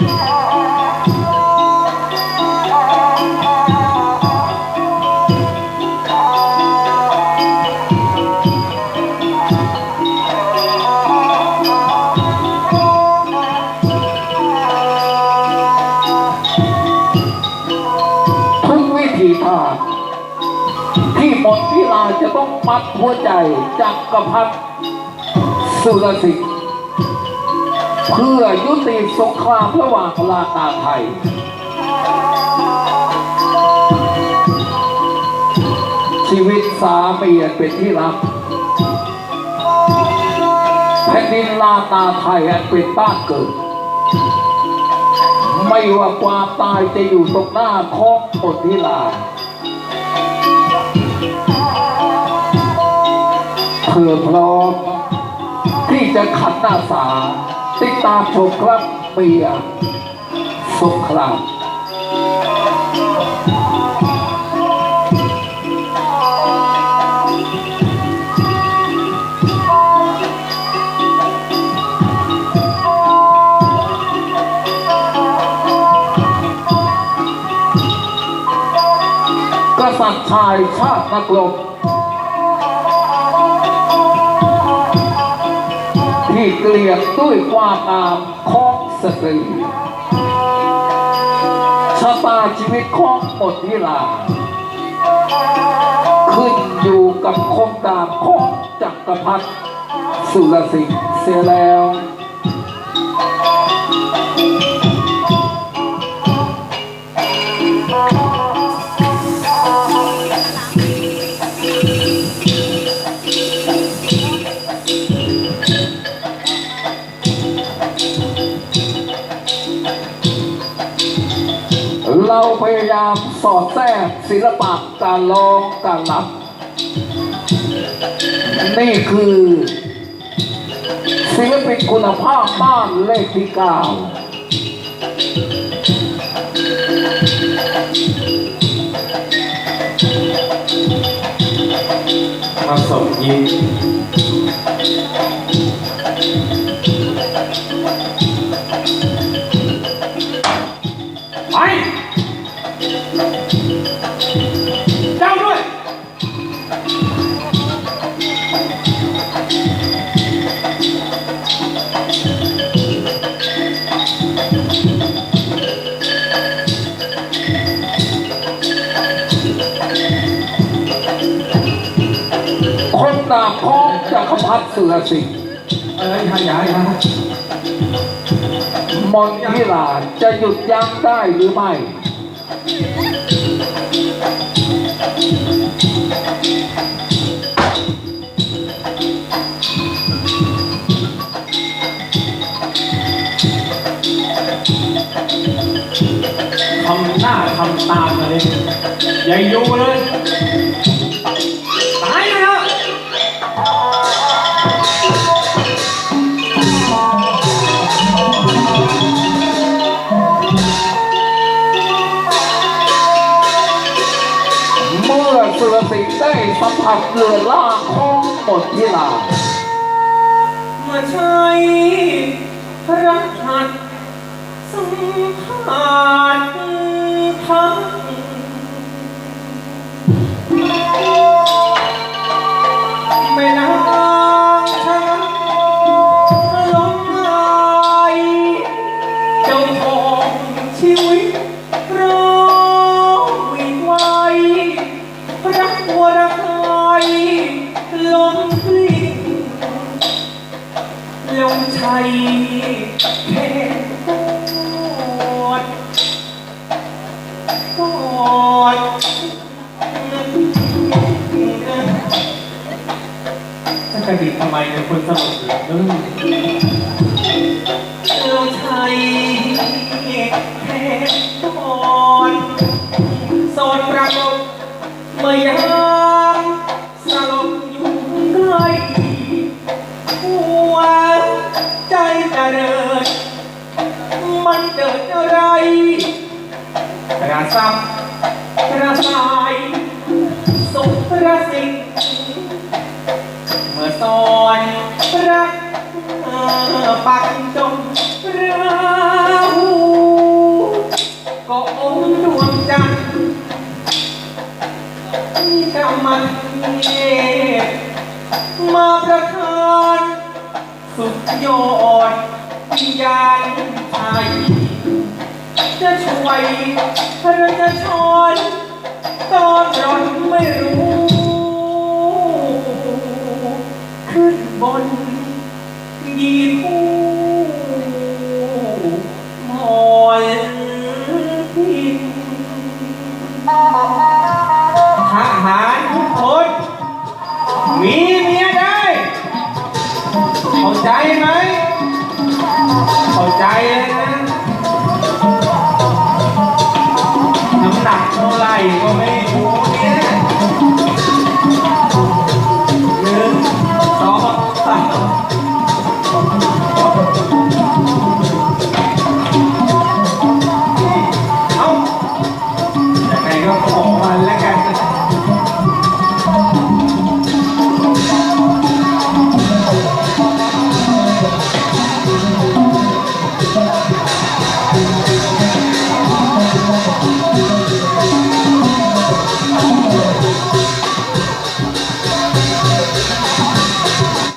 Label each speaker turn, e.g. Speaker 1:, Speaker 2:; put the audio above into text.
Speaker 1: ทุกวิธีทางที่หมดที่ลาจะต้องปัดหัวใจจักกระพัดสุรสิทธิ์ เพื่อยุติสงครามระหว่างลาตาไทย ชีวิตสามีอันเป็นที่รักแผ่นดินลาตาไทยเป็นบ้านเกิด ไม่ว่าความตายจะอยู่ตรงหน้าของหมดที่ลาเพื่อพร้อมที่จะขันหน้าสา ติดตามชมครับเปียสงครามกษัตริย์ชายชาตินักรบ เกลียดด้วยความงามของสตรีชะตาชีวิตของหมดที่ลาขึ้นอยู่กับโครงการของจักรพรรดิสุรสิงห์เสียแล้ว เราพยายามสอดแทรกศิลปะการร้องการรำนี่คือศิลปินคุณภาพบ้านเลขที่เก้า
Speaker 2: มาสมยิง
Speaker 1: ของจักรพรรดิสุรสิงห์
Speaker 2: เอ้ยหายายนะ
Speaker 1: มนทิลาจะหยุดยั้งได้หรือไม่
Speaker 2: ทำหน้าทำตามมาเลยอย่าอยู่เลย
Speaker 1: สัมผัสเรือล่างของมดที่ลาเมื่
Speaker 2: อใช้พระหัตสัมผัสทั้ง งชัยแค่กอดกดจะกระดิกทำไมเนี่ยคนสลบเหลือเกินลงชัยแค่กอดสอนปรากฏเมื่อยา ใจจะเดินมันเดินอะไรกระซับกระสายสุขระสิงเมื่อสอนรักปักจมราหูก็องค์ดวงจันทร์มีกรรมันเทศมาประทาน สุดโยนวิาณไทยจะช่วยพระจะชอนตอนร้อนไม่รู้ ขึ้นบนยีคู่ เข้าใจเลยนะน้ำหนักเท่าไหร่ก็ไม่